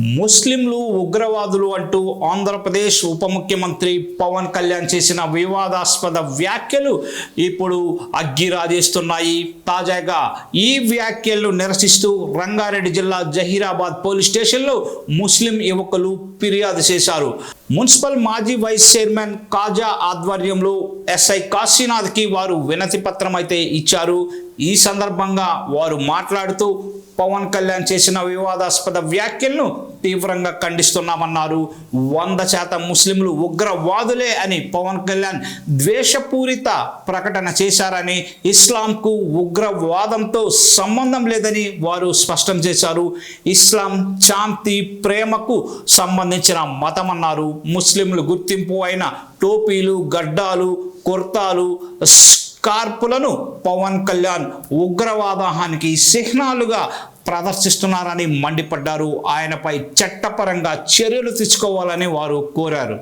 ముస్లింలు ఉగ్రవాదులు అంటూ ఆంధ్రప్రదేశ్ ఉప ముఖ్యమంత్రి పవన్ కళ్యాణ్ చేసిన వివాదాస్పద వ్యాఖ్యలు ఇప్పుడు అగ్గిరాజేస్తున్నాయి తాజాగా ఈ వ్యాఖ్యలను నిరసిస్తూ రంగారెడ్డి జిల్లా జహీరాబాద్ పోలీస్ స్టేషన్లో ముస్లిం యువకులు ఫిర్యాదు చేశారు. మున్సిపల్ మాజీ వైస్ చైర్మన్ కాజా ఆధ్వర్యంలో ఎస్ఐ కాశీనాథ్కి వారు వినతి పత్రం అయితే ఇచ్చారు. ఈ సందర్భంగా వారు మాట్లాడుతూ పవన్ కళ్యాణ్ చేసిన వివాదాస్పద వ్యాఖ్యలను తీవ్రంగా ఖండిస్తున్నామన్నారు. వంద శాతం ముస్లింలు ఉగ్రవాదులే అని పవన్ కళ్యాణ్ ద్వేషపూరిత ప్రకటన చేశారని ఇస్లాంకు ఉగ్రవాదంతో సంబంధం లేదని వారు స్పష్టం చేశారు. ఇస్లాం శాంతి ప్రేమకు సంబంధించిన మతం అన్నారు ముస్లింలు గుర్తింపు అయిన టోపీలు గడ్డాలు కుర్తాలు స్కార్పులను పవన్ కళ్యాణ్ ఉగ్రవాదానికి చిహ్నాలుగా ప్రదర్శిస్తున్నారని మండిపడ్డారు. ఆయనపై చట్టపరంగా చర్యలు తీసుకోవాలని వారు కోరారు.